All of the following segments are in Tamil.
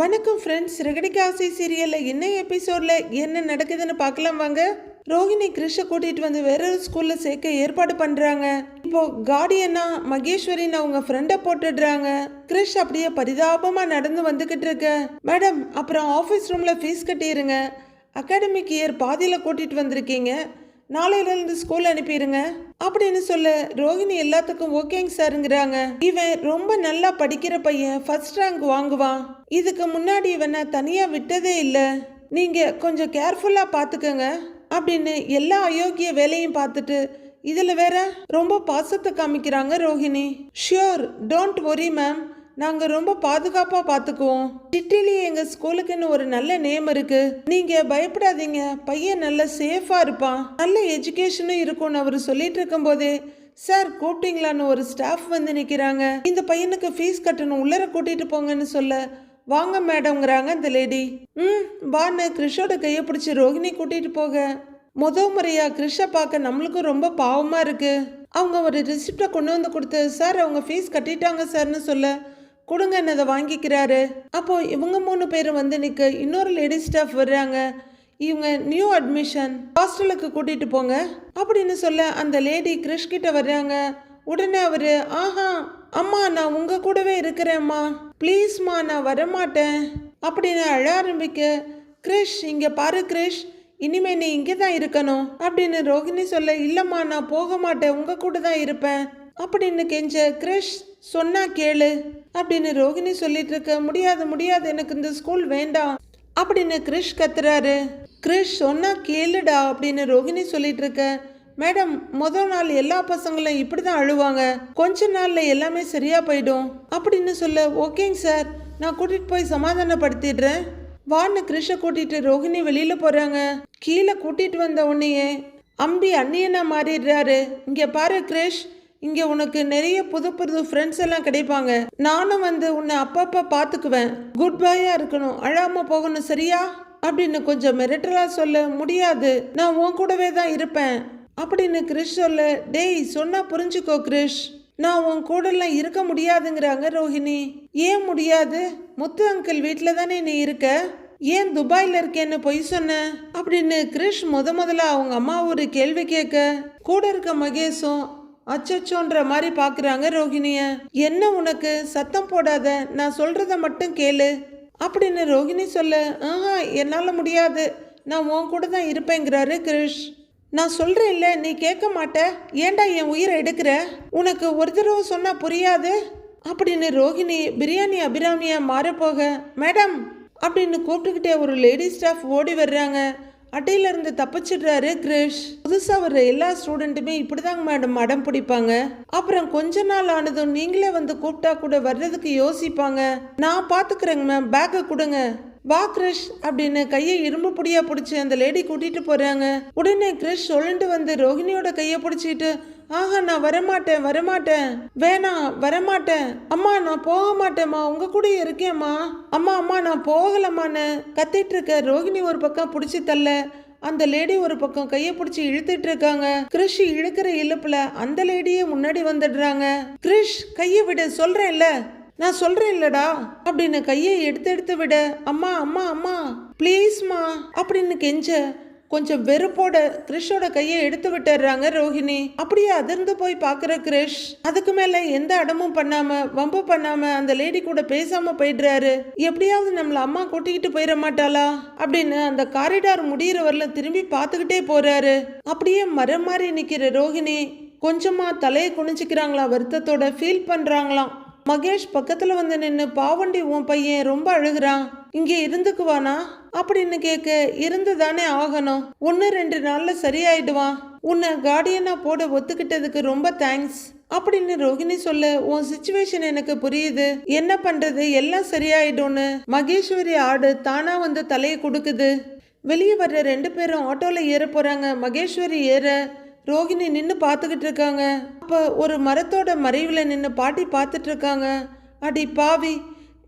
வணக்கம் ஃப்ரெண்ட்ஸ் ரெகடிக்கு ஆசை சீரியலில் என்ன எபிசோடில் என்ன நடக்குதுன்னு பார்க்கலாம் வாங்க. ரோஹிணி கிருஷை கூட்டிகிட்டு வந்து வேற ஒரு ஸ்கூலில் சேர்க்க ஏற்பாடு பண்ணுறாங்க இப்போது கார்டியனா மகேஸ்வரின்னு அவங்க ஃப்ரெண்டை போட்டுடுறாங்க. கிருஷ் அப்படியே பரிதாபமாக நடந்து வந்துக்கிட்டு இருக்க. மேடம் அப்புறம் ஆஃபீஸ் ரூமில் ஃபீஸ் கட்டிடுங்க அகாடமிக் இயர் பாதியில் கூட்டிகிட்டு வந்திருக்கீங்க. நாளையிலேருந்து ஸ்கூல் அனுப்பிடுங்க அப்படின்னு சொல்ல ரோஹிணி எல்லாத்துக்கும் ஓகேங்க சாருங்கிறாங்க இவன் ரொம்ப நல்லா படிக்கிற பையன் ஃபர்ஸ்ட் ரேங்க் வாங்குவான். இதுக்கு முன்னாடி இவனை தனியாக விட்டதே இல்லை. நீங்கள் கொஞ்சம் கேர்ஃபுல்லாக பார்த்துக்கங்க அப்படின்னு எல்லா அயோக்கிய வேலையும் பார்த்துட்டு இதில் வேற ரொம்ப பாசத்தை காமிக்கிறாங்க Rohini sure don't worry ma'am நாங்கள் ரொம்ப பாதுகாப்பாக பார்த்துக்குவோம் சிட்டிலேயே எங்கள் ஸ்கூலுக்குன்னு ஒரு நல்ல நேம் இருக்கு. நீங்கள் பயப்படாதீங்க. பையன் நல்ல சேஃபாக இருப்பான். நல்ல எஜுகேஷனும் இருக்கும்னு அவர் சொல்லிட்டு இருக்கும்போதே சார் கூப்பிட்டீங்களான்னு ஒரு ஸ்டாஃப் வந்து நிற்கிறாங்க இந்த பையனுக்கு ஃபீஸ் கட்டணும். உள்ளர கூட்டிகிட்டு போங்கன்னு சொல்ல வாங்க மேடம்ங்கிறாங்க இந்த லேடி ம் வான்னு கிறிஷோட கையை பிடிச்சி ரோகிணி கூட்டிகிட்டு போக. முத முறையாக கிறிஷை பார்க்க நம்மளுக்கும் ரொம்ப பாவமாக இருக்குது அவங்க ஒரு ரிசிப்டை கொண்டு வந்து கொடுத்து சார் அவங்க ஃபீஸ் கட்டிட்டாங்க சார்னு சொல்ல கொடுங்க அதை வாங்கிக்கிறாரு. அப்போ இவங்க மூணு பேரும் வந்து நிற்க இன்னொரு லேடி ஸ்டாஃப் வர்றாங்க. இவங்க நியூ அட்மிஷன் ஹாஸ்டலுக்கு கூட்டிட்டு போங்க அப்படின்னு சொல்ல அந்த லேடி கிறிஷ் கிட்ட வர்றாங்க. உடனே அவரு ஆஹா அம்மா நான் உங்க கூடவே இருக்கிறேம்மா ப்ளீஸ்மா நான் வரமாட்டேன். அப்படின்னு அழ ஆரம்பிக்க கிரிஷ் இங்க பாரு கிரிஷ் இனிமே நீ இங்கே தான் இருக்கணும். அப்படின்னு ரோகிணி சொல்ல இல்லம்மா நான் போக மாட்டேன் உங்க கூட தான் இருப்பேன். அப்படின்னு கெஞ்ச கிரிஷ் சொன்னா கேளு. அப்படின்னு ரோகிணி சொல்லிட்டு இருக்க முடியாது முடியாது எனக்கு இந்த ஸ்கூல் வேண்டாம். அப்படின்னு கிரிஷ் கத்துறாரு. கிரிஷ் சொன்னா கேளுடா. அப்படின்னு ரோகிணி சொல்லிட்டு இருக்க மேடம் முதல் நாள் எல்லா பசங்களும் இப்படி தான் அழுவாங்க. கொஞ்ச நாள்ல எல்லாமே சரியா போயிடும். அப்படின்னு சொல்ல ஓகேங்க சார் நான் கூட்டிட்டு போய் சமாதானப்படுத்திடுறேன். வான்னு கிரிஷை கூட்டிட்டு ரோகிணி வெளியில போறாங்க. கீழே கூட்டிட்டு வந்த உன்னையே அம்பி அண்ணியனா மாறிடுறாரு. இங்க பாரு கிரிஷ் இங்கே உனக்கு நிறைய புது புது ஃப்ரெண்ட்ஸ் எல்லாம் கிடைப்பாங்க. நானும் வந்து உன்னை அப்பப்போ பார்த்துக்குவேன். குட் பாயாக இருக்கணும். அழாம போகணும் சரியா? அப்படின்னு கொஞ்சம் மிரட்டலாக சொல்ல முடியாது. நான் உன் கூடவே தான் இருப்பேன். அப்படின்னு கிரிஷ் சொல்ல டேய் சொன்னா புரிஞ்சுக்கோ கிரிஷ் நான் உன் கூடலாம் இருக்க முடியாதுங்கிறாங்க ரோஹிணி. ஏன் முடியாது? முத்து அங்கிள் வீட்டில் தானே நீ இருக்க? ஏன் துபாயில் இருக்கேன்னு பொய் சொன்ன? அப்படின்னு கிரிஷ் முத முதல்ல அவங்க அம்மா ஒரு கேள்வி கேட்க கூட இருக்க மகேஷும் அச்சச்சோன்ற மாதிரி பார்க்குறாங்க ரோஹிணிய என்ன உனக்கு? சத்தம் போடாத. நான் சொல்றத மட்டும் கேளு. அப்படின்னு ரோஹிணி சொல்ல ஆஹா என்னால் முடியாது. நான் உன் கூட தான் இருப்பேங்கிறாரு கிரிஷ். நான் சொல்கிறேன்ல நீ கேட்க மாட்ட. ஏன்டா என் உயிரை எடுக்கிற? உனக்கு ஒரு தடவை சொன்னால் புரியாது? அப்படின்னு ரோஹிணி பிரியாணி அபிராமியா மாறப்போக மேடம் அப்படின்னு கூப்பிட்டுக்கிட்டே ஒரு லேடி ஸ்டாஃப் ஓடி வர்றாங்க. அட்டையிலேருந்து தப்பிச்சிடுறாரு கிரிஷ். புதுசா வர்ற எல்லா ஸ்டூடெண்ட்டுமே இப்படிதாங்க மேடம் அடம் பிடிப்பாங்க. அப்புறம் கொஞ்ச நாள் ஆனதும் நீங்களே வந்து கூப்பிட்டா கூட வர்றதுக்கு யோசிப்பாங்க. நான் பாத்துக்கிறேங்க மேம் பேக்கை கொடுங்க. வா கிரிஷ் அப்படின்னு கையை இரும்பு புடியா பிடிச்சி அந்த லேடி கூட்டிட்டு போறாங்க. உடனே கிரிஷ் சொல்லிட்டு வந்து ரோஹிணியோட கையை பிடிச்சிட்டு ஆஹா நான் வரமாட்டேன் வரமாட்டேன். வேணாம் வரமாட்டேன். அம்மா நான் போக மாட்டேம்மா உங்க கூட இருக்கேம்மா. அம்மா அம்மா நான் போகலம்மான்னு கத்திட்டு இருக்க ரோகிணி ஒரு பக்கம் பிடிச்சி தள்ள அந்த லேடி ஒரு பக்கம் கையை பிடிச்சி இழுத்துட்டு இருக்காங்க. கிரிஷ் இழுக்கிற இழுப்புல அந்த லேடியே முன்னாடி வந்துடுறாங்க. கிரிஷ் கையை விட சொல்றேன்ல. நான் சொல்றேன் இல்லடா அப்படின்னு கையை எடுத்து எடுத்து விட. அம்மா அம்மா அம்மா. ப்ளீஸ்மா அப்படின்னு கெஞ்ச கொஞ்சம் வெறுப்போட கிரிஷோட கையை எடுத்து விட்டுறாங்க ரோஹிணி. அப்படியே அதிர்ந்து போய் பார்க்குற கிரிஷ் அதுக்கு மேல எந்த அடமும் பண்ணாம வம்பு பண்ணாம அந்த லேடி கூட பேசாம போயிடுறாரு. எப்படியாவது நம்மள அம்மா கூட்டிக்கிட்டு போயிட மாட்டாளா? அப்படின்னு அந்த காரிடார் முடியிற வரல திரும்பி பார்த்துக்கிட்டே போறாரு. அப்படியே மரம் மாதிரி நிக்கிற ரோஹிணி கொஞ்சமா தலையை குனிஞ்சிக்கிறாங்களா வருத்தத்தோட ஃபீல் பண்றாங்களாம். மகேஷ் பக்கத்துல வந்து நின்று பாவண்டி உன் பையன் ரொம்ப அழுகிறான். இங்கே இருந்துக்குவானா? அப்படின்னு கேட்க இருந்து தானே ஆகணும். ஒன்று ரெண்டு நாள்ல சரியாயிடுவான் உன்னை கார்டியனா போட ஒத்துக்கிட்டதுக்கு ரொம்ப தேங்க்ஸ் அப்படின்னு ரோகிணி சொல்ல உன் சுச்சுவேஷன் எனக்கு புரியுது. என்ன பண்றது? எல்லாம் சரியாயிடும்னு. மகேஸ்வரி ஆடு தானா வந்து தலையை கொடுக்குது. வெளியே வர்ற ரெண்டு பேரும் ஆட்டோல ஏற போறாங்க. மகேஸ்வரி ஏற ரோகிணி நின்று பார்த்துக்கிட்டு இருக்காங்க. அப்போ ஒரு மரத்தோட மறைவில் நின்று பாட்டி பார்த்துட்டு இருக்காங்க. அடி பாவி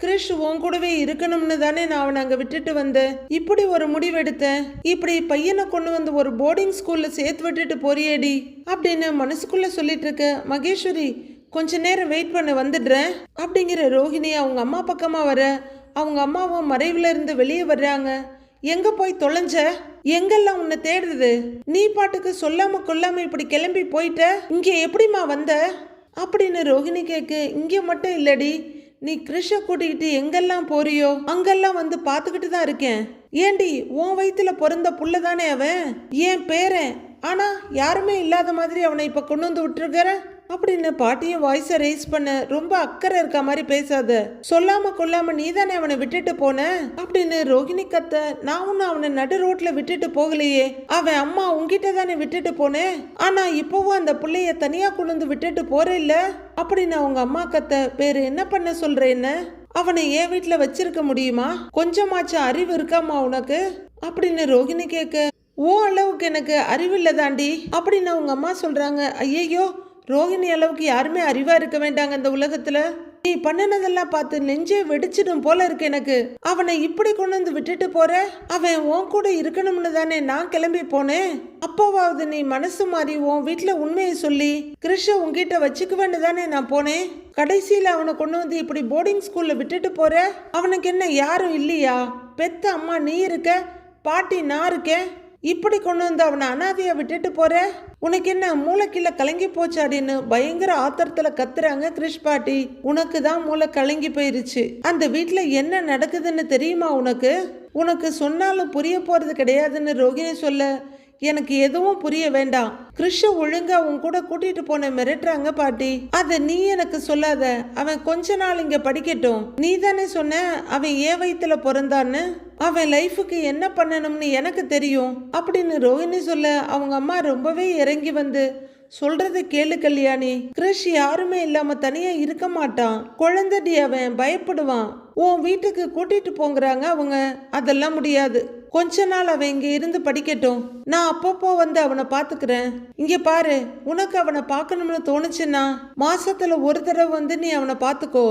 கிறிஷ் உன் கூடவே இருக்கணும்னு தானே நான் அவனை அங்கே விட்டுட்டு வந்தேன். இப்படி ஒரு முடிவெடுத்தேன். இப்படி பையனை கொண்டு வந்து ஒரு போர்டிங் ஸ்கூலில் சேர்த்து விட்டுட்டு போறியேடி. அப்படின்னு மனசுக்குள்ள சொல்லிட்டு இருக்க மகேஸ்வரி கொஞ்ச நேரம் வெயிட் பண்ண வந்துடுறேன். அப்படிங்கிற ரோஹிணி அவங்க அம்மா பக்கமாக வர அவங்க அம்மாவும் மறைவுல இருந்து வெளியே வர்றாங்க. எங்க போய் தொலைஞ்ச? எங்கெல்லாம் உன்னை தேடுறது? நீ பாட்டுக்கு சொல்லாம கொல்லாம இப்படி கிளம்பி போயிட்ட? இங்க எப்படிம்மா வந்த? அப்படின்னு ரோஹிணி கேக்கு இங்க மட்டும் இல்லடி. நீ கிருஷ கூட்டிக்கிட்டு எங்கெல்லாம் போறியோ அங்கெல்லாம் வந்து பார்த்துக்கிட்டு தான் இருக்கேன். ஏண்டி உன் வயிற்றுல பிறந்த புள்ள தானே அவன்? ஏன் பேரன்? ஆனா யாருமே இல்லாத மாதிரி அவனை இப்ப கொண்டு வந்து விட்டுருக்கிற? அப்படின்னு பாட்டியும் வாய்ஸை ரைஸ் பண்ண. ரொம்ப அக்கறை இருக்க மாதிரி பேசாத. சொல்லாம கொல்லாம நீ தானே அவனை விட்டுட்டு போன? அப்படின்னு ரோகிணி கத்த நான் ஒன்னும் அவனை நடு ரோட்ல விட்டுட்டு போகலையே. அவன் அம்மா உங்ககிட்ட தானே விட்டுட்டு போனேன் ஆனா இப்பவும் அந்த பிள்ளைய தனியா கொண்டு விட்டுட்டு போற இல்ல? அப்படின்னு அவங்க அம்மா கத்த வேற என்ன பண்ண சொல்றேன்னு அவனை என் வீட்டில் வச்சிருக்க முடியுமா? கொஞ்சமாச்சும் அறிவு இருக்காமா உனக்கு? அப்படின்னு ரோகிணி கேட்க ஓ அளவுக்கு எனக்கு அறிவு தாண்டி. அப்படின்னு அவங்க அம்மா சொல்றாங்க ஐயையோ ரோகிணி அளவுக்கு யாருமே அறிவா இருக்க வேண்டாங்க இந்த உலகத்துல. நீ பண்ணினதெல்லாம் பார்த்து நெஞ்சே வெடிச்சிடும் போல இருக்கு எனக்கு. அவனை இப்படி கொண்டு வந்து விட்டுட்டு போற? அவன் உன் கூட இருக்கணும்னு தானே நான் கிளம்பி போனேன் அப்போவாவது நீ மனசு மாறி உன் வீட்டுல உண்மையை சொல்லி கிருஷ உன்கிட்ட வச்சுக்குவேன்னு தானே நான் போனேன் கடைசியில அவனை கொண்டு வந்து இப்படி போர்டிங் ஸ்கூல்ல விட்டுட்டு போற? அவனுக்கு என்ன யாரும் இல்லையா? பெத்த அம்மா நீ இருக்க பாட்டி நான் இருக்கேன். இப்படி கொண்டு வந்து அவனை அனாதையை விட்டுட்டு போற? உனக்கு என்ன மூளைக்கீழ கலங்கி அப்படின்னு பயங்கர ஆத்திரத்துல கத்துறாங்க கிருஷ் பாட்டி. உனக்கு தான் மூளை கலங்கி போயிருச்சு. அந்த வீட்டுல என்ன நடக்குதுன்னு தெரியுமா உனக்கு? உனக்கு சொன்னாலும் புரிய போறது கிடையாதுன்னு ரோகிணி சொல்ல. எனக்கு எதுவும் புரிய வேண்டாம். கிருஷ ஒழுங்கா உன் கூட கூட்டிட்டு போன மிரட்டுறாங்க பாட்டி. அத நீ எனக்கு சொல்லாத. அவன் கொஞ்ச நாள் இங்க படிக்கட்டும். நீ தானே சொன்ன அவன் ஏன் வயித்துல பிறந்தான்னு? அவன் லைஃபுக்கு என்ன பண்ணணும்னு எனக்கு தெரியும். அப்படின்னு ரோஹிணி சொல்ல அவங்க அம்மா ரொம்பவே இறங்கி வந்து சொல்றத கேளு கல்யாணி. கிருஷ் யாருமே இல்லாம தனியா இருக்க மாட்டான். குழந்தடி அவன் பயப்படுவான். உன் வீட்டுக்கு கூட்டிட்டு போங்கிறாங்க அவங்க. அதெல்லாம் முடியாது. கொஞ்ச நாள் அவன் இங்கே இருந்து படிக்கட்டும். நான் அப்பப்போ வந்து அவனை பார்த்துக்கிறேன். இங்கே பாரு உனக்கு அவனை பார்க்கணும்னு தோணுச்சுன்னா மாசத்துல ஒரு தடவை வந்து நீ அவனை பார்த்துக்கோ.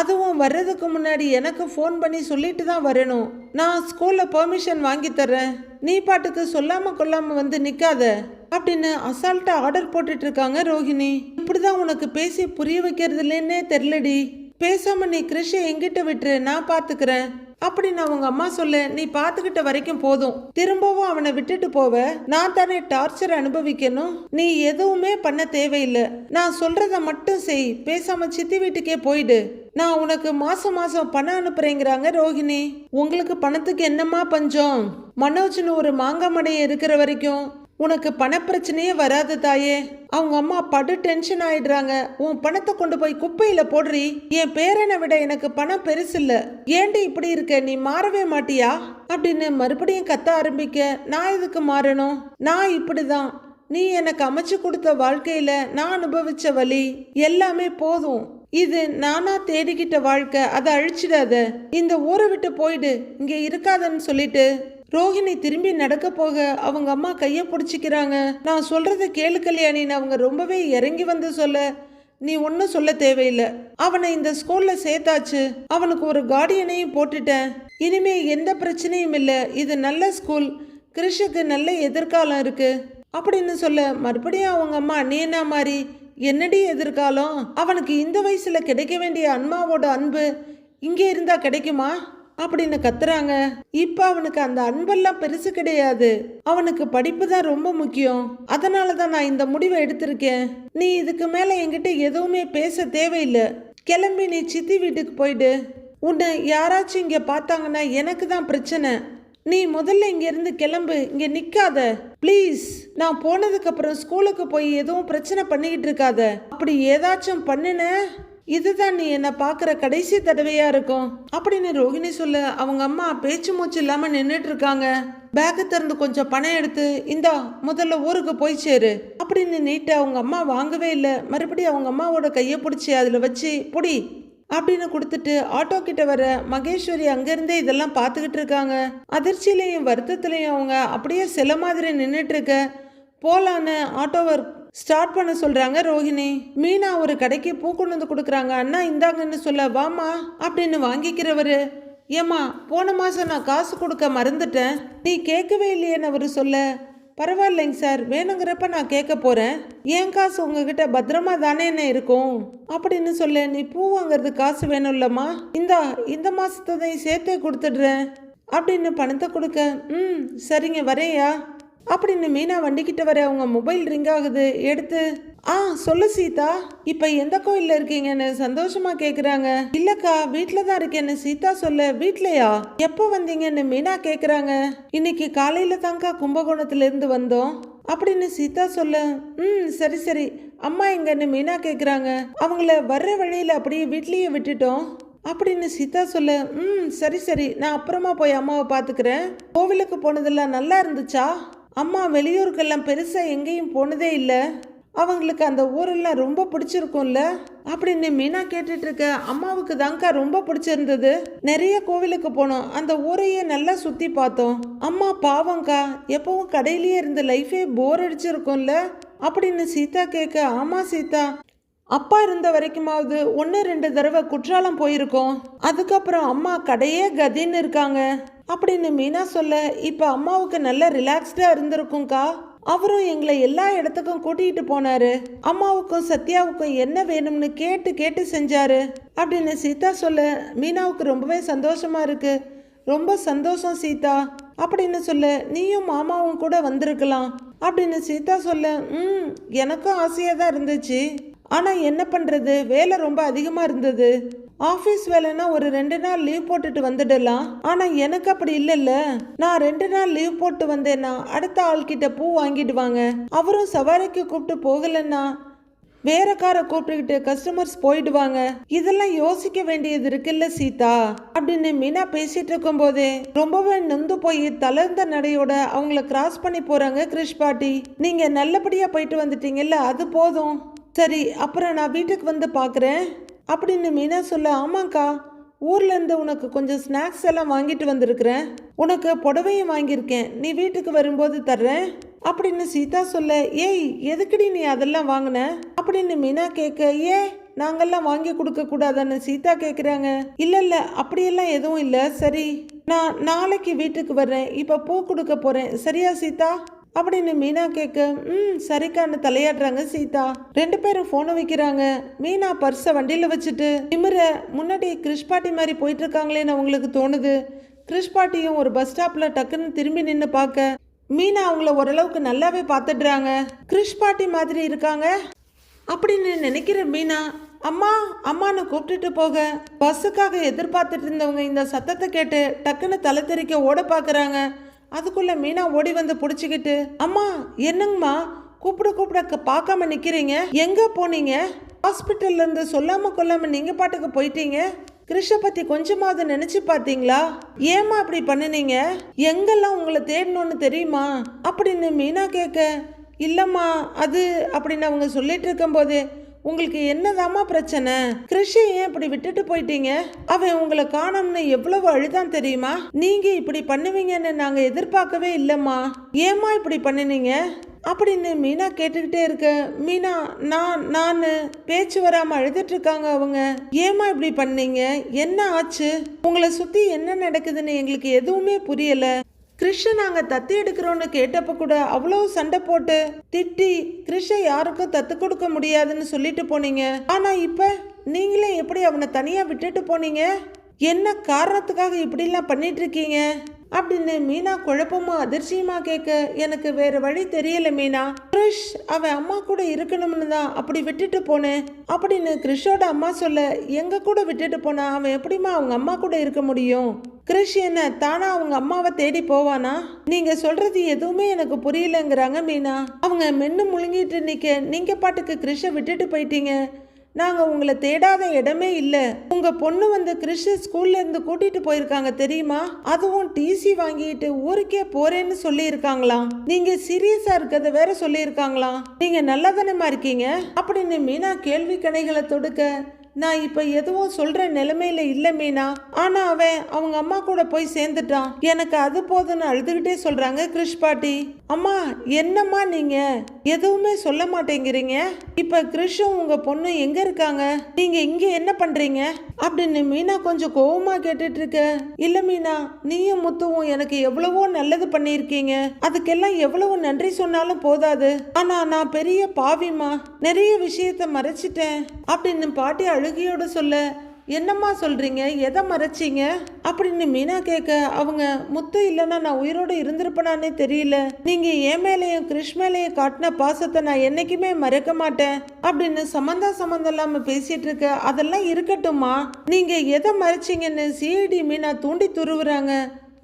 அதுவும் வர்றதுக்கு முன்னாடி எனக்கு ஃபோன் பண்ணி சொல்லிட்டு தான் வரணும். நான் ஸ்கூலில் பெர்மிஷன் வாங்கி தர்றேன். நீ பாட்டுக்கு சொல்லாமல் கொள்ளாமல் வந்து நிற்காத அப்படின்னு அசால்ட்டாக ஆர்டர் போட்டுட்டு இருக்காங்க ரோஹிணி. இப்படிதான் உனக்கு பேசி புரிய வைக்கிறது இல்லைன்னே தெரிலடி பேசாமல் நீ கிருஷை எங்கிட்ட விட்டுரு நான் பார்த்துக்கிறேன். அப்படின்னு அவங்க அம்மா சொல்ல நீ பாத்துக்கிட்ட வரைக்கும் போதும். திரும்பவும் அவனை விட்டுட்டு போவ. நான் தானே டார்ச்சர் அனுபவிக்கணும். நீ எதுவுமே பண்ண தேவையில்லை. நான் சொல்றத மட்டும் செய். பேசாம சித்தி வீட்டுக்கே போயிடு. நான் உனக்கு மாசம் மாசம் பணம் அனுப்புறேங்கிறாங்க ரோஹிணி. உங்களுக்கு பணத்துக்கு என்னம்மா பஞ்சம்? மனோஜ்னு ஒரு மாங்காய் இருக்கிற வரைக்கும் உனக்கு பணப்பிரச்சனையே வராது தாயே. அவங்க அம்மா படு டென்ஷன் ஆயிடுறாங்க. உன் பணத்தை கொண்டு போய் குப்பையில போடுறி. என் பேரனை விட எனக்கு பணம் பெருசு இல்ல ஏண்டி இப்படி இருக்க? நீ மாறவே மாட்டியா? அப்படின்னு மறுபடியும் கத்த ஆரம்பிக்க நான் எதுக்கு மாறணும்? நான் இப்படிதான். நீ எனக்கு அமைச்சு கொடுத்த வாழ்க்கையில நான் அனுபவிச்ச வழி எல்லாமே போதும். இது நானா தேடிக்கிட்ட வாழ்க்கை. அதை அழிச்சிடாத. இந்த ஊரை விட்டு போயிடு. இங்க இருக்காதன்னு சொல்லிட்டு ரோஹிணி திரும்பி நடக்க போக அவங்க அம்மா கையை பிடிச்சிக்கிறாங்க. நான் சொல்றத கேளு கல்யாணின்னு அவங்க ரொம்பவே இறங்கி வந்து சொல்ல நீ ஒன்றும் சொல்ல தேவையில்லை. அவனை இந்த ஸ்கூல்ல சேர்த்தாச்சு. அவனுக்கு ஒரு கார்டியனையும் போட்டுட்டேன். இனிமே எந்த பிரச்சனையும் இல்லை. இது நல்ல ஸ்கூல் கிருஷுக்கு நல்ல எதிர்காலம் இருக்கு. அப்படின்னு சொல்ல மறுபடியும் அவங்க அம்மா நீ என்ன மாதிரி என்னடி எதிர்காலம்? அவனுக்கு இந்த வயசுல கிடைக்க வேண்டிய அன்மாவோட அன்பு இங்கே இருந்தா கிடைக்குமா? அப்படின்னு கத்துறாங்க. இப்ப அவனுக்கு அந்த அன்பெல்லாம் பெருசு கிடையாது. அவனுக்கு படிப்பு தான் ரொம்ப முக்கியம். அதனால தான் நான் இந்த முடிவை எடுத்திருக்கேன். நீ இதுக்கு மேல என்கிட்ட எதுவுமே பேச தேவையில்லை. கிளம்பி நீ சித்தி வீட்டுக்கு போயிடு. உன்னை யாராச்சும் இங்க பார்த்தாங்கன்னா எனக்கு தான் பிரச்சனை. நீ முதல்ல இங்க இருந்து கிளம்பு. இங்க நிக்காத. ப்ளீஸ் நான் போனதுக்கு அப்புறம் ஸ்கூலுக்கு போய் எதுவும் பிரச்சனை பண்ணிக்கிட்டு இருக்காத. அப்படி ஏதாச்சும் பண்ணுன? இதுதான் நீ என்ன பார்க்குற கடைசி தடவையா இருக்கும்? அப்படின்னு ரோஹிணி சொல்ல அவங்க அம்மா பேச்சு மூச்சு இல்லாம நின்றுட்டு இருக்காங்க பேக்கை திறந்து கொஞ்சம் பணம் எடுத்து இந்தா முதல்ல ஊருக்கு போய் சேரு. அப்படின்னு நீட்டு அவங்க அம்மா வாங்கவே இல்லை. மறுபடியும் அவங்க அம்மாவோட கையை பிடிச்சி அதில் வச்சு புடி அப்படின்னு கொடுத்துட்டு ஆட்டோ கிட்ட வர மகேஸ்வரி அங்கிருந்தே இதெல்லாம் பார்த்துக்கிட்டு இருக்காங்க. அதிர்ச்சியிலையும் வருத்தத்திலையும் அவங்க அப்படியே சில மாதிரி நின்றுட்டு இருக்க போலான்னு ஆட்டோவர் ஸ்டார்ட் பண்ண சொல்றாங்க ரோஹிணி. மீனா ஒரு கடைக்கு பூ கொண்டு வந்து கொடுக்குறாங்க. அண்ணா இந்தாங்கன்னு சொல்ல வாமா அப்படின்னு வாங்கிக்கிறவரு. ஏம்மா போன மாதம் நான் காசு கொடுக்க மறந்துட்டேன். நீ கேட்கவே இல்லையேன்னு அவர் சொல்ல பரவாயில்லைங்க சார் வேணுங்கிறப்ப நான் கேட்க போறேன். என் காசு உங்ககிட்ட பத்திரமா தானே என்ன இருக்கும்? அப்படின்னு சொல்ல நீ பூ வாங்குறது காசு வேணும்லம்மா. இந்தா இந்த மாசத்தையும் சேர்த்தே கொடுத்துடுறேன். அப்படின்னு பணத்தை கொடுக்க ம் சரிங்க வரேயா அப்படின்னு மீனா வண்டிக்கிட்ட வர அவங்க மொபைல் ரிங் ஆகுது. எடுத்து ஆ சொல்லு சீதா இப்ப எந்த கோயில்ல இருக்கீங்கன்னு சந்தோஷமா கேக்குறாங்க. இல்லக்கா வீட்டில் தான் இருக்கேன்னு சீதா சொல்ல வீட்லயா? எப்போ வந்தீங்கன்னு மீனா கேக்குறாங்க. இன்னைக்கு காலையில தாங்க்கா கும்பகோணத்துல இருந்து வந்தோம். அப்படின்னு சீதா சொல்ல ம் சரி சரி. அம்மா எங்கன்னு மீனா கேக்குறாங்க. அவங்கள வர்ற வழியில அப்படியே வீட்லயே விட்டுட்டோம். அப்படின்னு சீதா சொல்ல ம் சரி சரி. நான் அப்புறமா போய் அம்மாவை பார்த்துக்கிறேன் கோவிலுக்கு போனதெல்லாம் நல்லா இருந்துச்சா? அம்மா வெளியூருக்கெல்லாம் பெருசாக எங்கேயும் போனதே இல்லை. அவங்களுக்கு அந்த ஊரெல்லாம் ரொம்ப பிடிச்சிருக்கும்ல. அப்படின்னு மீனா கேட்டுட்டு இருக்க அம்மாவுக்கு தாங்க்கா ரொம்ப பிடிச்சிருந்தது. நிறைய கோவிலுக்கு போனோம். அந்த ஊரையே நல்லா சுற்றி பார்த்தோம். அம்மா பாவங்க்கா எப்பவும் கடையிலேயே இருந்த லைஃபே போர் அடிச்சிருக்கும்ல. அப்படின்னு சீதா கேட்க ஆமாம் சீதா அப்பா இருந்த வரைக்குமாவது ஒன்று ரெண்டு தடவை குற்றாலம் போயிருக்கோம். அதுக்கப்புறம் அம்மா கடையே கதின்னு இருக்காங்க. அப்படின்னு மீனா சொல்ல இப்போ அம்மாவுக்கு நல்ல ரிலாக்ஸ்டாக இருந்திருக்கும்க்கா. அவரும் எங்களை எல்லா இடத்துக்கும் கூட்டிகிட்டு போனாரு. அம்மாவுக்கும் சத்யாவுக்கும் என்ன வேணும்னு கேட்டு கேட்டு செஞ்சாரு. அப்படின்னு சீதா சொல்ல மீனாவுக்கு ரொம்பவே சந்தோஷமா இருக்கு. ரொம்ப சந்தோஷம் சீதா. அப்படின்னு சொல்ல நீயும் மாமாவும் கூட வந்திருக்கலாம். அப்படின்னு சீதா சொல்ல ம் எனக்கும் ஆசையாக தான் இருந்துச்சு. ஆனால் என்ன பண்ணுறது வேலை ரொம்ப அதிகமாக இருந்தது. ஆஃபீஸ் வேலைன்னா ஒரு ரெண்டு நாள் லீவ் போட்டுட்டு வந்துடலாம். ஆனால் எனக்கு அப்படி இல்லைல்ல. நான் ரெண்டு நாள் லீவ் போட்டு வந்தேன்னா அடுத்த ஆள்கிட்ட பூ வாங்கிடுவாங்க. அவரும் சவாரிக்கு கூப்பிட்டு போகலன்னா வேற காரை கூப்பிட்டுக்கிட்டு கஸ்டமர்ஸ் போயிடுவாங்க. இதெல்லாம் யோசிக்க வேண்டியது இருக்குல்ல சீதா. அப்படின்னு மீனா பேசிட்டு இருக்கும் போதே ரொம்பவே நொந்து போய் தளர்ந்த நடையோட அவங்கள கிராஸ் பண்ணி போறாங்க கிரிஷ் பாட்டி. நீங்க நல்லபடியா போயிட்டு வந்துட்டீங்கல்ல அது போதும். சரி அப்புறம் நான் வீட்டுக்கு வந்து பார்க்குறேன். அப்படின்னு மீனா சொல்ல ஆமாக்கா ஊர்லேருந்து உனக்கு கொஞ்சம் ஸ்நாக்ஸ் எல்லாம் வாங்கிட்டு வந்திருக்கிறேன். உனக்கு புடவையும் வாங்கியிருக்கேன். நீ வீட்டுக்கு வரும்போது தர்றேன். அப்படின்னு சீதா சொல்ல ஏய் எதுக்குடி நீ அதெல்லாம் வாங்கின? அப்படின்னு மீனா கேட்க ஏ நாங்கெல்லாம் வாங்கி கொடுக்க கூடாதான்னு சீதா கேட்குறாங்க. இல்லை இல்லை அப்படியெல்லாம் எதுவும் இல்லை. சரி நான் நாளைக்கு வீட்டுக்கு வர்றேன். இப்போ பூ கொடுக்க போகிறேன் சரியா சீதா? அப்படின்னு மீனா கேட்க ம் சரிக்கான்னு தலையாடுறாங்க சீதா. ரெண்டு பேரும் ஃபோனை வைக்கிறாங்க. மீனா பர்ஸை வண்டியில் வச்சுட்டு திமிர முன்னாடி கிறிஷ் பாட்டி மாதிரி போயிட்டு இருக்காங்களேன்னு அவங்களுக்கு தோணுது. கிறிஷ் பாட்டியும் ஒரு பஸ் ஸ்டாப்பில் டக்குன்னு திரும்பி நின்று பார்க்க மீனா அவங்கள ஓரளவுக்கு நல்லாவே பார்த்துடுறாங்க. கிறிஷ் பாட்டி மாதிரி இருக்காங்க? அப்படின்னு நினைக்கிற மீனா அம்மா அம்மான்னு கூப்பிட்டுட்டு போக. பஸ்ஸுக்காக எதிர்பார்த்துட்டு இருந்தவங்க இந்த சத்தத்தை கேட்டு டக்குன்னு தலை தெறிக்க ஓட பார்க்குறாங்க அதுக்குள்ளே மீனா ஓடி வந்து பிடிச்சிக்கிட்டு அம்மா என்னங்கம்மா? கூப்பிட கூப்பிட பார்க்காம நிற்கிறீங்க எங்கே போனீங்க? ஹாஸ்பிட்டல்லேருந்து சொல்லாமல் கொல்லாமல் நீங்கள் பாட்டுக்கு போயிட்டீங்க? கிருஷ பற்றி கொஞ்சமாவது நினச்சி பார்த்தீங்களா? ஏமா அப்படி பண்ணுனீங்க? எங்கெல்லாம் உங்களை தேடணும்னு தெரியுமா? அப்படின்னு மீனா கேட்க இல்லைம்மா அது அப்படின்னு அவங்க சொல்லிட்டு இருக்கும்போது உங்களுக்கு என்னதாம்மா பிரச்சனை? கிருஷியை ஏன் இப்படி விட்டுட்டு போயிட்டீங்க? அவன் உங்களை காணோம்னு எவ்வளவு அழுதான் தெரியுமா? நீங்க இப்படி பண்ணுவீங்கன்னு நாங்க எதிர்பார்க்கவே இல்லம்மா. ஏம்மா இப்படி பண்ணுனீங்க? அப்படின்னு மீனா கேட்டுக்கிட்டே இருக்க. மீனா நான் நான் பேச்சு வராம அழுதுட்டு இருக்காங்க அவங்க. ஏம்மா இப்படி பண்ணீங்க? என்ன ஆச்சு? உங்களை சுத்தி என்ன நடக்குதுன்னு எங்களுக்கு எதுவுமே புரியல. கிருஷ்ண நாங்க தத்து எடுக்கிறோன்னு கேட்டப்ப கூட அவ்வளோ சண்டை போட்டு திட்டி கிருஷ்ண யாருக்கும் தத்து கொடுக்க முடியாதுன்னு சொல்லிட்டு போனீங்க. ஆனா இப்ப நீங்களே எப்படி அவனை தனியா விட்டுட்டு போனீங்க? என்ன காரணத்துக்காக இப்படிலாம் பண்ணிட்டு இருக்கீங்க? அப்படின்னு மீனா குழப்பமா அதிர்ச்சியுமா கேட்க எனக்கு வேற வழி தெரியல மீனா. கிரிஷ் அவன் அம்மா கூட இருக்கணும்னு தான் அப்படி விட்டுட்டு போனேன் அப்படின்னு கிரிஷோட அம்மா சொல்ல எங்க கூட விட்டுட்டு போனா அவன் எப்படிம்மா அவங்க அம்மா கூட இருக்க முடியும்? கிரிஷ் என்ன தானா அவங்க அம்மாவை தேடி போவானா? நீங்க சொல்றது எதுவுமே எனக்கு புரியலங்கிறாங்க மீனா. அவங்க மென்னு முழுங்கிட்டு நிக்க நீங்க பாட்டுக்கு கிருஷை விட்டுட்டு போயிட்டீங்க. நாங்கள் உங்களை தேடாத இடமே இல்லை. உங்கள் பொண்ணு வந்து கிறிஷ் ஸ்கூல்ல இருந்து போயிருக்காங்க தெரியுமா? அதுவும் டிசி வாங்கிட்டு ஊருக்கே போறேன்னு சொல்லியிருக்காங்களாம். நீங்கள் சீரியஸாக இருக்கிறத வேற சொல்லியிருக்காங்களாம். நீங்கள் நீங்க இருக்கீங்க. அப்படின்னு மீனா கேள்வி கணைகளை தொடுக்க நான் இப்போ எதுவும் சொல்கிற நிலைமையில இல்லை மீனா. ஆனால் அவன் அவங்க அம்மா கூட போய் சேர்ந்துட்டான். எனக்கு அது போதுன்னு அழுதுகிட்டே சொல்கிறாங்க கிருஷ் பாட்டி. அம்மா என்னம்மா நீங்கள் எதுவுமே சொல்ல மாட்டேங்கிறீங்க. இப்போ கிருஷும் உங்கள் பொண்ணு எங்கே இருக்காங்க? நீங்கள் இங்கே என்ன பண்ணுறீங்க அப்படின்னு மீனா கொஞ்சம் கோவமாக கேட்டுட்டு இருக்க. மீனா நீயும் முத்துவும் எனக்கு எவ்வளவோ நல்லது பண்ணியிருக்கீங்க. அதுக்கெல்லாம் எவ்வளவு நன்றி சொன்னாலும் போதாது. ஆனால் நான் பெரிய பாவிமா நிறைய விஷயத்த மறைச்சிட்டேன். அப்படின்னு பாட்டி அழுகையோடு சொல்ல என்னம்மா சொல்கிறீங்க எதை மறைச்சீங்க? அப்படின்னு மீனா கேட்க அவங்க முத்து இல்லைன்னா நான் உயிரோடு இருந்திருப்பேனானே தெரியல. நீங்கள் என் மேலேயும் கிருஷ் மேலேயும் காட்டின பாசத்தை நான் என்னைக்குமே மறக்க மாட்டேன். அப்படின்னு சம்மந்தா சம்மந்தம் இல்லாமல் பேசிகிட்டு இருக்க அதெல்லாம் இருக்கட்டும்மா. நீங்கள் எதை மறைச்சீங்கன்னு சிஐடி மீனா தூண்டி துருவுறாங்க.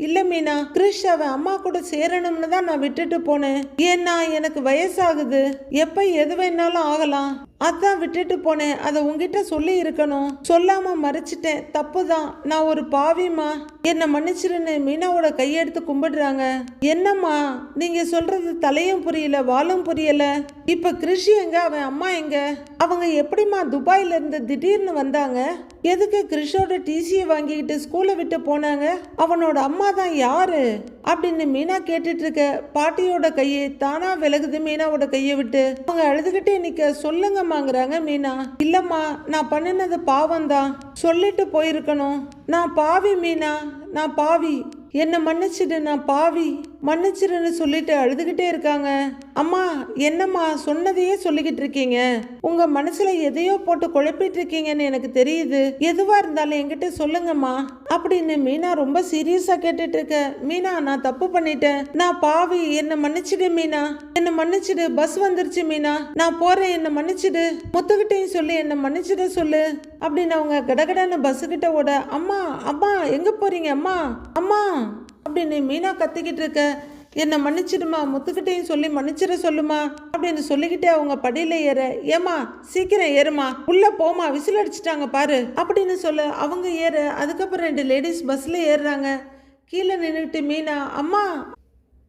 இல்லை மீனா கிறிஷ் அவன் அம்மா கூட சேரணும்னு தான் நான் விட்டுட்டு போனேன். ஏன்னா எனக்கு வயசாகுது. எப்போ எது வேணாலும் ஆகலாம். அதான் விட்டுட்டு போனேன். அதை உங்ககிட்ட சொல்லி இருக்கணும் சொல்லாம மறைச்சிட்டேன். தப்பு தான் நான் ஒரு பாவிமா என்னை மன்னிச்சிருன்னு மீனாவோட கையெடுத்து கும்பிடுறாங்க. என்னம்மா நீங்க சொல்றது தலையும் புரியல வாலும் புரியல? இப்ப கிருஷி எங்க? அவன் அம்மா எங்க? அவங்க எப்படிம்மா துபாயில இருந்து திடீர்னு வந்தாங்க? எதுக்கு கிருஷோட டிசியை வாங்கிக்கிட்டு ஸ்கூலை விட்டு போனாங்க? அவனோட அம்மா தான் யாரு? அப்படின்னு மீனா கேட்டுட்டு இருக்க பாட்டியோட கையை தானா விலகுது மீனாவோட கையை விட்டு. அவங்க அழுதுகிட்டே நிக்க சொல்லுங்கம்மாங்கிறாங்க மீனா. இல்லம்மா நான் பண்ணினது பாவம் தான் சொல்லிட்டு போயிருக்கணும். நான் பாவி மீனா. நான் பாவி. என்னை மன்னிச்சிடு நான் பாவி. மன்னிச்சிடுன்னு சொல்லிட்டு அழுதுகிட்டே இருக்காங்க. அம்மா என்னம்மா சொன்னதையே சொல்லிக்கிட்டு இருக்கீங்க? உங்க மனசுல எதையோ போட்டு குழப்பிட்டு இருக்கீங்கன்னு எனக்கு தெரியுது. எதுவா இருந்தாலும் என்கிட்ட சொல்லுங்கம்மா. அப்படின்னு மீனா ரொம்ப சீரியஸா கேட்டுட்டு இருக்க. மீனா நான் தப்பு பண்ணிட்டேன். நான் பாவி என்னை மன்னிச்சிடு மீனா. என்னை மன்னிச்சிடு பஸ் வந்துருச்சு மீனா. நான் போறேன் என்னை மன்னிச்சிடு. முத்துக்கிட்டையும் சொல்லி என்னை மன்னிச்சிட சொல்லு. அப்படின்னு அவங்க கடகடன்னு பஸ் கிட்ட ஓட அம்மா அம்மா எங்க போறீங்க அம்மா? அம்மா. அப்படின்னு மீனா கத்திக்கிட்டு இருக்க? என்னை மன்னிச்சிடுமா? முத்துக்கிட்டையும் சொல்லி மன்னிச்சிட சொல்லுமா? அப்படின்னு சொல்லிக்கிட்டே அவங்க படியில ஏற ஏமா சீக்கிரம் ஏறுமா உள்ள போமா விசில் அடிச்சிட்டாங்க பாரு. அப்படின்னு சொல்ல அவங்க ஏற அதுக்கப்புறம் ரெண்டு லேடிஸ் பஸ்ல ஏறுறாங்க. கீழே நின்றுட்டு மீனா அம்மா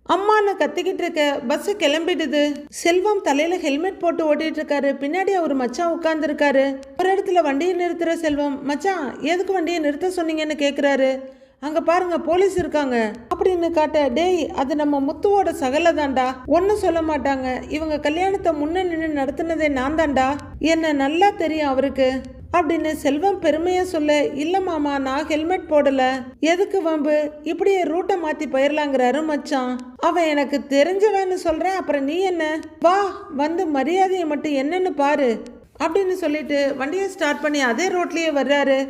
அம்மான்னு கத்திக்கிட்டு இருக்க. பஸ் கிளம்பிடுது. செல்வம் தலையில ஹெல்மெட் போட்டு ஓட்டிட்டு இருக்காரு. பின்னாடி அவர் மச்சான் உட்கார்ந்துருக்காரு. ஒரு இடத்துல வண்டியை நிறுத்துற செல்வம் மச்சான் எதுக்கு வண்டியை நிறுத்த சொன்னீங்கன்னு கேக்குறாரு. அங்கே பாருங்க போலீஸ் இருக்காங்க. அப்படின்னு காட்ட டேய் அது நம்ம முத்துவோட சகல தாண்டா ஒன்றும் சொல்ல மாட்டாங்க. இவங்க கல்யாணத்தை முன்ன நின்று நடத்தினதே நான் தான்டா. என்ன நல்லா தெரியும் அவருக்கு. அப்படின்னு செல்வம் பெருமையா சொல்ல இல்ல மாமா நான் ஹெல்மெட் போடல. எதுக்கு வம்பு? இப்படியே ரூட்டை மாத்தி போயிடலாங்கிறாரு மச்சான். அவன் எனக்கு தெரிஞ்சவன்னு சொல்றேன் அப்புறம் நீ என்ன? வா வந்து மரியாதையை மட்டும் என்னன்னு பாரு. அப்படின்னு சொல்லிட்டு வண்டியை ஸ்டார்ட் பண்ணி அதே ரோட்லயே வர்றாரு.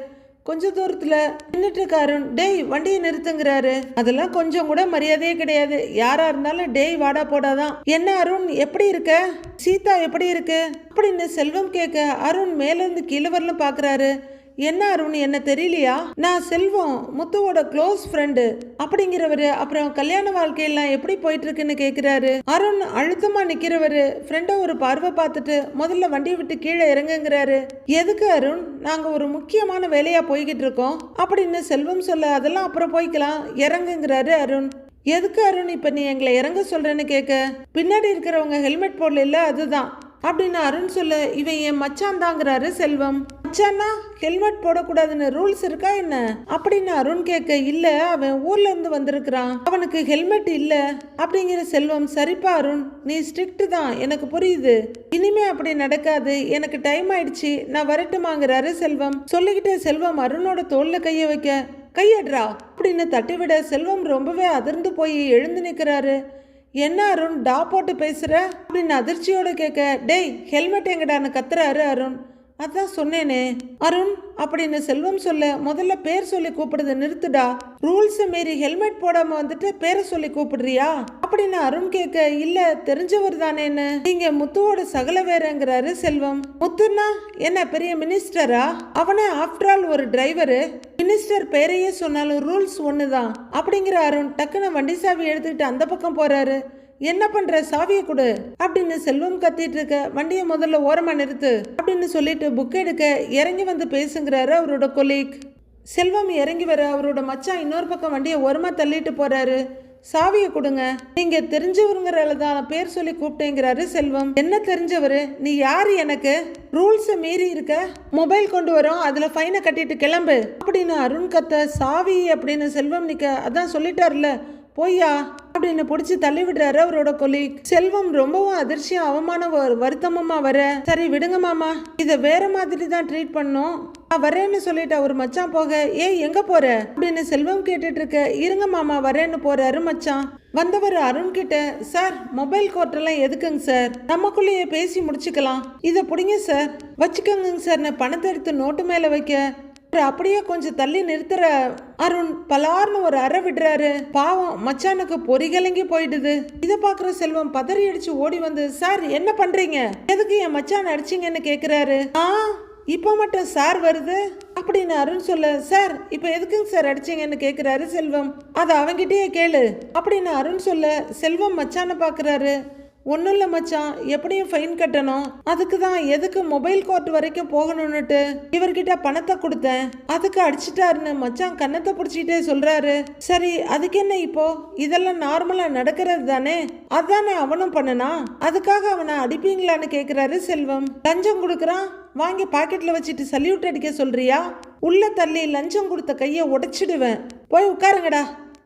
கொஞ்ச தூரத்துல நின்னுட்டு டேய் வண்டியை நிறுத்துங்கிறாரு. அதெல்லாம் கொஞ்சம் கூட மரியாதையே கிடையாது. யாரா இருந்தாலும் டேய் வாடா போடாதான் என்ன அருண் எப்படி இருக்க? சீதா எப்படி இருக்கு? அப்படின்னு செல்வம் கேட்க அருண் மேலேருந்து கீழே வரலும் பாக்குறாரு. என்ன அருண் என்ன தெரியலையா? நான் செல்வம் முத்துவோட க்ளோஸ் ஃப்ரெண்டு அப்படிங்கிறவரு அப்புறம் கல்யாண வாழ்க்கையெல்லாம் எப்படி போயிட்டு இருக்குன்னு கேக்குறாரு. அருண் அழுத்தமா நிக்கிறவரு ஃப்ரெண்டை ஒரு பார்வை பார்த்துட்டு முதல்ல வண்டியை விட்டு கீழே இறங்குங்கிறாரு. எதுக்கு அருண்? நாங்க ஒரு முக்கியமான வேலையா போய்கிட்டு இருக்கோம். அப்படின்னு செல்வம் சொல்ல அதெல்லாம் அப்புறம் போய்க்கலாம். இறங்குங்கிறாரு அருண். எதுக்கு அருண்? இப்போ நீ எங்களை இறங்க சொல்கிறேன்னு கேட்க பின்னாடி இருக்கிறவங்க ஹெல்மெட் போடல அதுதான். அப்படின்னு அருண் சொல்ல இவன் என் மச்சான் தாங்கிறாரு செல்வம். மச்சானா ஹெல்மெட் போடக்கூடாதுன்னு ரூல்ஸ் இருக்கா என்ன? அப்படின்னு அருண் கேட்க இல்ல அவன் ஊர்ல இருந்து வந்திருக்கிறான். அவனுக்கு ஹெல்மெட் இல்ல. அப்படிங்கிற செல்வம் சரிப்பா அருண் நீ ஸ்ட்ரிக்ட் தான். எனக்கு புரியுது. இனிமே அப்படி நடக்காது. எனக்கு டைம் ஆயிடுச்சு. நான் வரட்டுமாங்கிறாரு செல்வம். சொல்லிக்கிட்டே செல்வம் அருணோட தோல்ல கைய வைக்க கையட்ரா அப்படின்னு தட்டிவிட செல்வம் ரொம்பவே அதிர்ந்து போய் எழுந்து நிற்கிறாரு என்ன அருண் டா போட்டு பேசுற? அப்படின்னு அதிர்ச்சியோட கேட்க டேய் ஹெல்மெட் எங்கடான்னு கத்துறாரு அருண். அதான் சொன்னேனே. அருண் அப்படின்னு செல்வம் சொல்ல முதல்ல பேர் சொல்லி கூப்பிடுறத நிறுத்துடா. ரூல்ஸை மீறி ஹெல்மெட் போடாம வந்துட்டு பேரை சொல்லி கூப்பிடுறியா? அப்படின்னு அருண் கேட்க இல்ல தெரிஞ்சவர் தானேன்னு நீங்க முத்துவோட சகல வேறங்கிறாரு செல்வம். முத்துன்னா என்ன பெரிய மினிஸ்டரா அவனே ஆஃப்டர் ஆல் ஒரு டிரைவரு மினிஸ்டர் பேரையே சொன்னாலும் ரூல்ஸ் ஒண்ணுதான். அப்படிங்கிற அருண் டக்குன்னு வண்டி சாவி எடுத்துக்கிட்டு அந்த பக்கம் போறாரு. என்ன பண்ற? சாவியை கொடு. அப்படின்னு செல்வம் கத்திட்டு இருக்க வண்டியை முதல்ல ஓரமா நிறுத்து அப்படின்னு சொல்லிட்டு புக் எடுக்க இறங்கி வந்து பேசுங்கிறாரு அவரோட கொலீக் செல்வம் இறங்கி வர அவரோட மச்சான் இன்னொரு பக்கம் வண்டியை ஓரமா தள்ளிட்டு போறாரு. சாவியை கொடுங்க. நீங்க தெரிஞ்சவருங்கிறல தான் பேர் சொல்லி கூப்பிட்டேங்கிறாரு செல்வம். என்ன தெரிஞ்சவர்? நீ யாரு எனக்கு? ரூல்ஸை மீறி இருக்க. மொபைல் கொண்டு வரோம். அதுல ஃபைனை கட்டிட்டு கிளம்பு. அப்படின்னு அருண் கத்த சாவி அப்படின்னு செல்வம் நிக்க அதான் சொல்லிட்டார்ல. போய்யா. அப்படின்னு பிடிச்சி தள்ளி விடுறாரு அவரோட கொலி செல்வம் ரொம்பவும் அதிர்ச்சியா அவமான வருத்தமுமா வர சரி விடுங்க மாமா. இதை வேற மாதிரி தான் ட்ரீட் பண்ணோம். நான் வரேன்னு சொல்லிட்டு அவர் மச்சான் போக ஏய் எங்க போற? அப்படின்னு செல்வம் கேட்டுட்டு இருக்க இருங்க மாமா வரேன்னு போறாரு மச்சான். வந்தவர் அருண் கிட்ட சார் மொபைல் கோர்ட்டெல்லாம் எதுக்குங்க சார்? நமக்குள்ளேயே பேசி முடிச்சுக்கலாம். இதை பிடிங்க சார். வச்சுக்கோங்க சார். நான் பணத்தை எடுத்து நோட்டு மேலே வைக்க அப்படியே கொஞ்சம் தள்ளி நிறுத்துற அருண் பலார்னு ஒரு அறை விடுறாரு. பாவம் மச்சானுக்கு பொறிகலங்கி போயிடுது. இதை பாக்குற செல்வம் பதறி அடிச்சு ஓடி வந்து சார் என்ன பண்றீங்க? எதுக்கு என் மச்சான் அடிச்சீங்கன்னு கேக்குறாரு. ஆ இப்போ மட்டும் சார் வருது? அப்படின்னு அருண் சொல்ல சார் இப்போ எதுக்குங்க சார் அடிச்சீங்கன்னு கேக்குறாரு செல்வம். அதை அவங்கிட்டயே கேளு. அப்படின்னு அருண் சொல்ல செல்வம் மச்சானை பாக்குறாரு. ஒன்றும் இல்லை மச்சான். எப்படியும் ஃபைன் கட்டணும். அதுக்கு தான் எதுக்கு மொபைல் கோர்ட் வரைக்கும் போகணும்னுட்டு இவர்கிட்ட பணத்தை கொடுத்தேன். அதுக்கு அடிச்சிட்டாருன்னு மச்சான் கன்னத்தை பிடிச்சிக்கிட்டே சொல்கிறாரு சரி அதுக்கு என்ன இப்போ? இதெல்லாம் நார்மலாக நடக்கிறது தானே? அதானே அவனும் பண்ணனா? அதுக்காக அவனை அடிப்பீங்களான்னு கேட்குறாரு செல்வம். லஞ்சம் கொடுக்குறான். வாங்கி பாக்கெட்டில் வச்சுட்டு சல்யூட் அடிக்க சொல்றியா? உள்ள தள்ளி லஞ்சம் கொடுத்த கையை உடைச்சிடுவேன். போய் உட்காருங்கடா.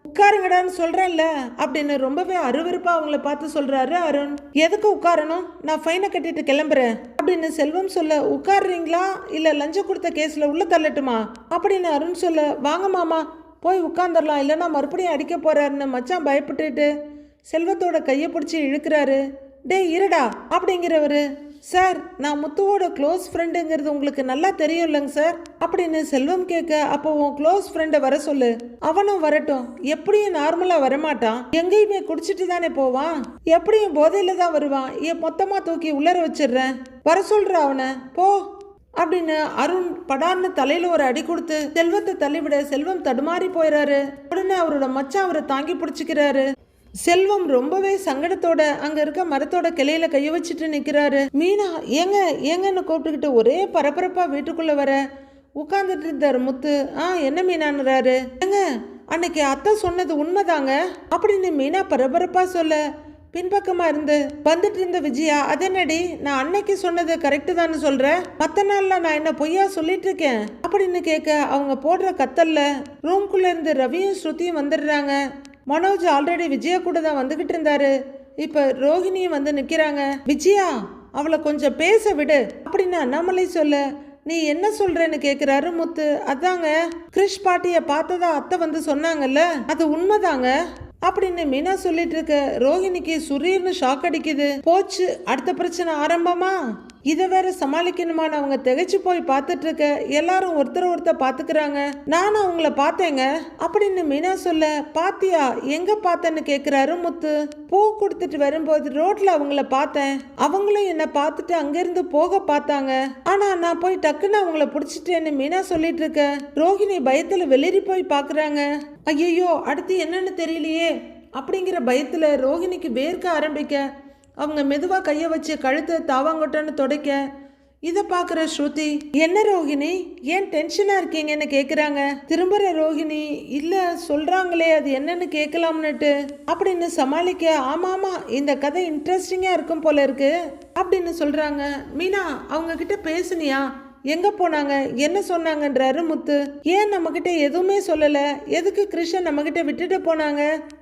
உட்காருங்கடான்னு சொல்றேன்ல அப்படின்னு ரொம்பவே அருவருப்பா அவங்கள பார்த்து சொல்றாரு அருண். எதுக்கு உட்காரணும்? நான் ஃபைனை கட்டிட்டு கிளம்புறேன். அப்படின்னு செல்வம் சொல்ல உட்காருறீங்களா? இல்ல லஞ்சம் கொடுத்த கேஸ்ல உள்ள தள்ளட்டுமா? அப்படின்னு அருண் சொல்ல வாங்க மாமா போய் உட்காந்துடலாம் இல்லைன்னா மறுபடியும் அடிக்க போறாருன்னு மச்சான் பயப்பட்டுட்டு. செல்வத்தோட கையை பிடிச்சி இழுக்கிறாரு. டேய் இருடா. அப்படிங்கிறவரு சார் நான் முத்துவோட க்ளோஸ் ஃப்ரெண்டுங்கிறது உங்களுக்கு நல்லா தெரியும் இல்லைங்க சார். அப்படின்னு செல்வம் கேட்க அப்போ உன் க்ளோஸ் ஃப்ரெண்டை வர சொல்லு. அவனும் வரட்டும். எப்படியும் நார்மலாக வரமாட்டான். எங்கேயுமே குடிச்சிட்டு தானே போவான்? எப்படியும் போதையில் தான் வருவான். ஏன் மொத்தமாக தூக்கி உள்ளர வச்சிடுறேன். வர சொல்ற அவனை. போ. அப்படின்னு அருண் படார்னு தலையில ஒரு அடி கொடுத்து செல்வத்தை தள்ளிவிட செல்வம் தடுமாறி போயிறாரு. உடனே அவரோட மச்சான் அவரை தாங்கி பிடிச்சிக்கிறாரு. செல்வம் ரொம்பவே சங்கடத்தோட அங்க இருக்க மரத்தோட கிளையில கைய வச்சுட்டு நிக்கிறாரு. மீனா ஏங்க ஏங்கன்னு கூப்பிட்டுக்கிட்டு ஒரே பரபரப்பா வீட்டுக்குள்ள வர? உட்கார்ந்துட்டு இருந்தார் முத்து. ஆ என்ன மீனான்றாரு? ஏங்க அன்னைக்கு அத்தை சொன்னது உண்மைதாங்க? அப்படின்னு மீனா பரபரப்பா சொல்ல பின்பக்கமா இருந்து வந்துட்டு இருந்த விஜயா அதனடி நான் அன்னைக்கு சொன்னது கரெக்டு தானே சொல்றேன் மத்த நாள்ல நான் என்ன பொய்யா சொல்லிட்டு இருக்கேன்? அப்படின்னு கேட்க அவங்க போடுற கத்தல்ல ரூம்குள்ள இருந்து ரவியும் ஸ்ருதியும் வந்துடுறாங்க. மனோஜ் ஆல்ரெடி விஜயா கூட தான் வந்துகிட்டு இருந்தாரு. இப்போ ரோஹிணியும் வந்து நிற்கிறாங்க விஜயா அவளை கொஞ்சம் பேச விடு. அப்படின்னு அண்ணாமலை சொல்ல. நீ என்ன சொல்றேன்னு கேக்குறாரு முத்து. அதாங்க கிறிஷ் பாட்டிய பார்த்ததா அத்தை வந்து சொன்னாங்கல்ல? அது உண்மைதாங்க. அப்படின்னு மீனா சொல்லிட்டு இருக்க. ரோஹிணிக்கு சுரீர்னு ஷாக் அடிக்குது. போச்சு அடுத்த பிரச்சனை ஆரம்பமா? இதை வேற சமாளிக்கணுமான்னு அவங்க திகைச்சு போய் பார்த்துட்டு இருக்க எல்லாரும் ஒருத்தர் ஒருத்தர் பார்த்துக்கிறாங்க. நானும் அவங்கள பார்த்தேங்க. அப்படின்னு மீனா சொல்ல பாத்தியா எங்க பார்த்தேன்னு கேட்குறாரு முத்து. பூ கொடுத்துட்டு வரும்போது ரோட்ல அவங்கள பார்த்தேன். அவங்களும் என்ன பார்த்துட்டு அங்கிருந்து போக பார்த்தாங்க. ஆனா நான் போய் டக்குன்னு அவங்கள பிடிச்சிட்டேன்னு மீனா சொல்லிட்டு இருக்க ரோஹிணி பயத்துல வெளிரி போய் பாக்குறாங்க. ஐயோ அடுத்து என்னன்னு தெரியலையே. அப்படிங்கிற பயத்துல ரோஹிணிக்கு வேர்க்க ஆரம்பிக்க அவங்க மெதுவாக கையை வச்சு கழுத்தை தாவாங்கொட்டன்னு துடைக்க இதை பார்க்குற ஸ்ருதி என்ன ரோஹிணி ஏன் டென்ஷனாக இருக்கீங்கன்னு கேட்குறாங்க திரும்புகிற ரோஹிணி இல்லை சொல்கிறாங்களே அது என்னன்னு கேட்கலாம்னுட்டு அப்படின்னு சமாளிக்க ஆமாம் ஆமாம் இந்த கதை இன்ட்ரெஸ்டிங்காக இருக்கும் போல இருக்கு அப்படின்னு சொல்கிறாங்க மீனா அவங்கக்கிட்ட பேசுனியா? எங்கே போனாங்க? என்ன சொன்னாங்கன்றாரு முத்து. ஏன் நம்மக்கிட்ட எதுவுமே சொல்லலை? எதுக்கு கிருஷன் நம்மக்கிட்ட விட்டுட்டு போனாங்க?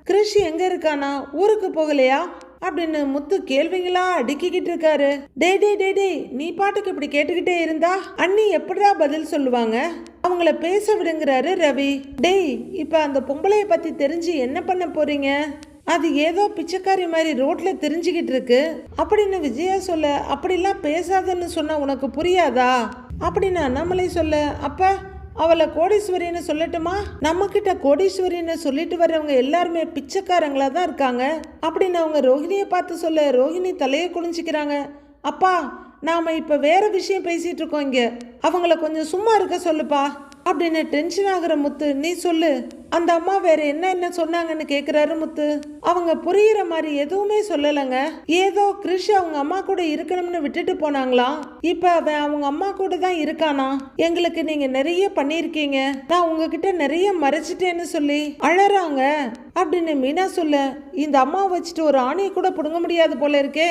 கிருஷ் எங்கே இருக்கானா? ஊருக்கு போகலையா? அப்படின்னு முத்து கேள்விங்களா அடுக்கிக்கிட்டு இருக்காரு. டே டே டே டே நீ பாட்டுக்கு இப்படி கேட்டுக்கிட்டே இருந்தா? அண்ணி எப்படிடா பதில் சொல்லுவாங்க? அவங்கள பேச விடுங்கிறாரு ரவி. டேய் இப்போ அந்த பொம்பளைய பத்தி தெரிஞ்சு என்ன பண்ண போறீங்க? அது ஏதோ பிச்சைக்காரி மாதிரி ரோட்ல தெரிஞ்சுக்கிட்டு இருக்கு. அப்படின்னு விஜயா சொல்ல அப்படிலாம் பேசாதன்னு சொன்னா உனக்கு புரியாதா? அப்படின்னு அண்ணாமலை சொல்ல அப்ப அவளை கோடீஸ்வரின்னு சொல்லட்டுமா? நம்ம கிட்ட கோடீஸ்வரின்னு சொல்லிட்டு வர்றவங்க எல்லாருமே பிச்சைக்காரங்களா தான் இருக்காங்க. அப்படின்னு அவங்க ரோஹிணியை பார்த்து சொல்ல ரோஹிணி தலையை குனிஞ்சிக்கிறாங்க. அப்பா நாம இப்ப வேற விஷயம் பேசிட்டு இருக்கோம் இங்க. அவங்கள கொஞ்சம் சும்மா இருக்க சொல்லுப்பா. அப்படின்னு டென்ஷன் ஆகுற முத்து நீ சொல்லு. அந்த அம்மா வேற என்ன என்ன சொன்னாங்கன்னு கேக்குறாரு முத்து. அவங்க புரியுற மாதிரி எதுவுமே சொல்லலைங்க. ஏதோ கிருஷ் அவங்க அம்மா கூட இருக்கணும்னு விட்டுட்டு போனாங்களாம் இப்ப அவன் அவங்க அம்மா கூட தான் இருக்கானா? எங்களுக்கு நீங்க நிறைய பண்ணியிருக்கீங்க. நான் உங்ககிட்ட நிறைய மறைச்சிட்டேன்னு சொல்லி அழறாங்க. அப்படின்னு மீனா சொல்ல இந்த அம்மாவை வச்சுட்டு ஒரு ஆணையை கூட பிடுங்க முடியாது போல இருக்கே.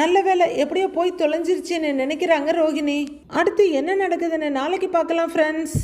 நல்ல வேலை எப்படியோ போய் தொலைஞ்சிருச்சுன்னு நினைக்கிறாங்க ரோகிணி. அடுத்து என்ன நடக்குதுன்னு நாளைக்கு பார்க்கலாம் ஃப்ரெண்ட்ஸ்